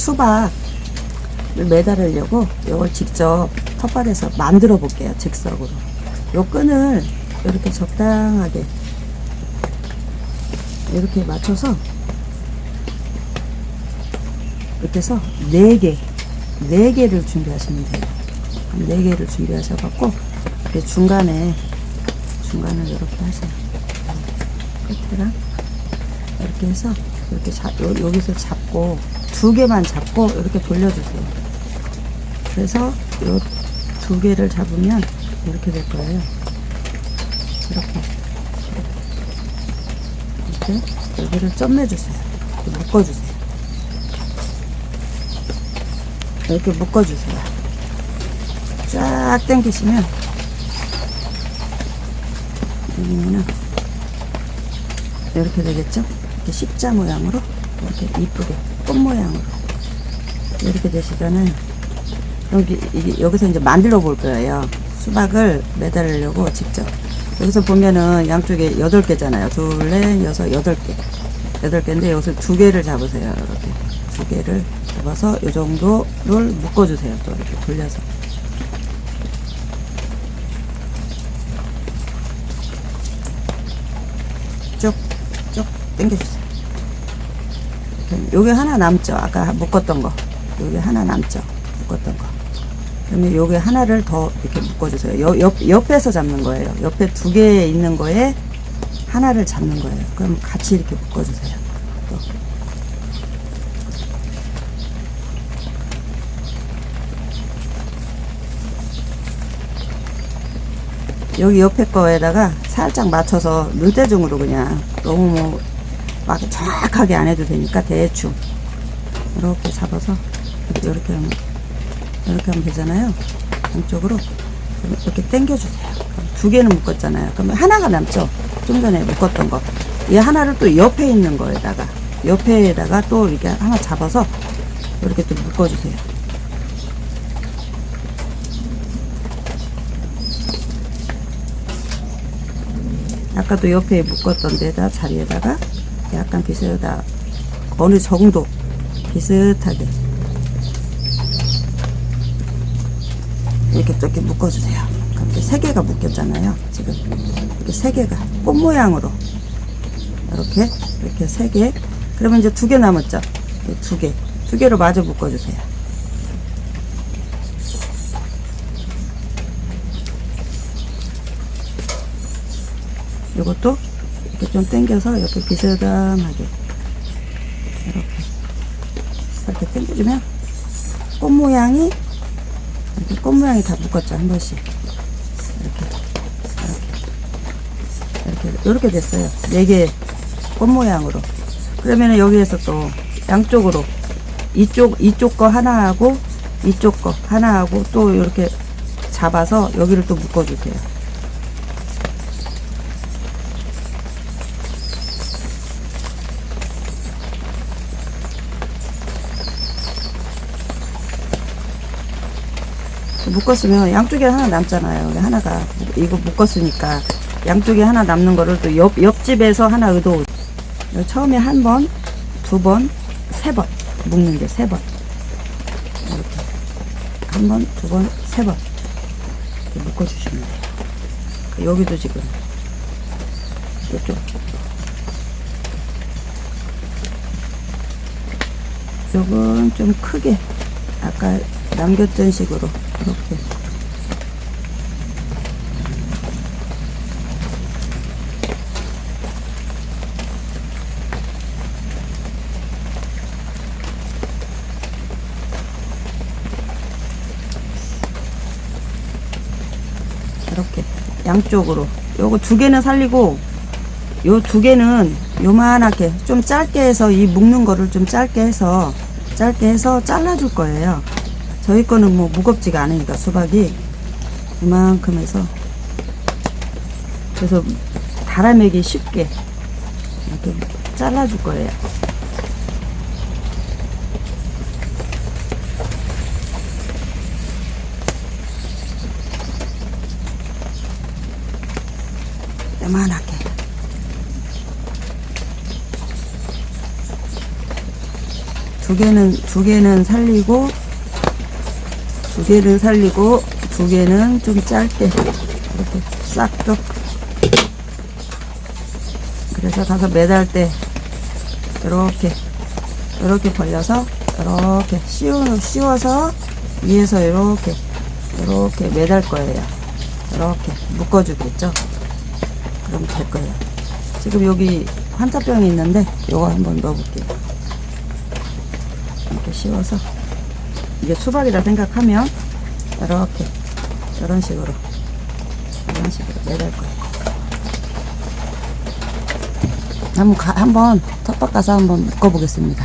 수박을 매달으려고 이걸 직접 텃밭에서 만들어 볼게요. 즉석으로. 요 끈을 이렇게 적당하게 이렇게 맞춰서 이렇게 해서 네 개, 네 개를 준비하시면 돼요. 한네 개를 준비하셔갖고 이렇게 중간에 중간을 이렇게 하세요. 끝이랑 이렇게 해서 이렇게 잡, 요, 여기서 잡고 두 개만 잡고 이렇게 돌려주세요. 그래서 요두 개를 잡으면 이렇게 될 거예요. 이렇게 이렇게 여기를 점매주세요. 이렇게 묶어주세요. 이렇게 묶어주세요. 쫙 당기시면 여기는 이렇게 되겠죠? 이렇게 십자 모양으로 이렇게 이쁘게 꽃 모양으로 이렇게 되시잖아요. 여기 여기서 이제 만들어 볼 거예요. 수박을 매달으려고 직접 여기서 보면은 양쪽에 여덟 개잖아요. 둘, 넷, 여섯, 여덟 개. 여덟 개인데 여기서 두 개를 잡으세요. 이렇게 두 개를 잡아서 이 정도를 묶어주세요. 또 이렇게 돌려서. 쭉, 쭉 당겨주세요. 요게 하나 남죠. 아까 묶었던 거. 요게 하나 남죠. 묶었던 거. 그러면 요게 하나를 더 이렇게 묶어주세요. 여, 옆, 옆에서 잡는 거예요. 옆에 두 개 있는 거에 하나를 잡는 거예요. 그럼 같이 이렇게 묶어주세요. 또. 여기 옆에 거에다가 살짝 맞춰서 눈대중으로 그냥 너무 뭐 막 정확하게 안 해도 되니까 대충 이렇게 잡아서 이렇게, 하면 이렇게 하면 되잖아요. 양쪽으로 이렇게 당겨주세요. 그럼 두 개는 묶었잖아요. 그러면 하나가 남죠. 좀 전에 묶었던 거. 이 하나를 또 옆에 있는 거에다가 옆에다가 또 이렇게 하나 잡아서 이렇게 또 묶어주세요. 아까도 옆에 묶었던 데다 자리에다가 약간 비슷하다 어느 정도 비슷하게 이렇게 또 이렇게 묶어주세요. 이렇게 세 개가 묶였잖아요. 지금 이렇게 세 개가 꽃 모양으로 이렇게 이렇게 세 개. 그러면 이제 두 개 남았죠. 이두 개, 두 개로 마저 묶어주세요. 이것도 이렇게 좀 당겨서 옆에 비스듬하게 이렇게 이렇게 당겨주면 꽃 모양이 이렇게 꽃 모양이 다 묶었죠 한 번씩. 이렇게 이렇게 이렇게 이렇게 됐어요. 네 개 꽃 모양으로. 그러면은 여기에서 또 양쪽으로 이쪽 이쪽 거 하나 하고 이쪽 거 하나 하고 또 이렇게 잡아서 여기를 또 묶어주세요. 묶었으면 양쪽에 하나 남잖아요. 하나가 이거 묶었으니까 양쪽에 하나 남는 거를 또 옆, 옆집에서 하나 의도 처음에 한 번, 두 번, 세 번 묶는 게 세 번. 이렇게 한 번, 두 번, 세 번. 묶어주시면 돼요. 여기도 지금 이쪽. 요건 좀 크게 아까 남겼던 식으로 이렇게 이렇게 양쪽으로 요거 두 개는 살리고 요 두 개는 요만하게 좀 짧게 해서 이 묶는 거를 좀 짧게 해서 짧게 해서 잘라줄 거예요. 저희 거는 뭐 무겁지가 않으니까 수박이 이만큼 해서 그래서 달아매기 쉽게 이렇게 잘라줄 거예요. 요만하게 두두 개는 두 개는 살리고 두 개는 살리고 두 개는 좀 짧게 이렇게 싹둑. 그래서 가서 매달 때 이렇게 이렇게 벌려서 이렇게 씌우, 씌워서 위에서 이렇게 이렇게 매달 거예요. 이렇게 묶어 주겠죠? 그럼 될 거예요. 지금 여기 환자병이 있는데 이거 한번 넣어 볼게요. 이렇게 씌워서 이게 수박이라 생각하면 이렇게 이런 식으로 이런 식으로 매달 거예요. 한번 가, 한번 텃밭 가서 한번 묶어보겠습니다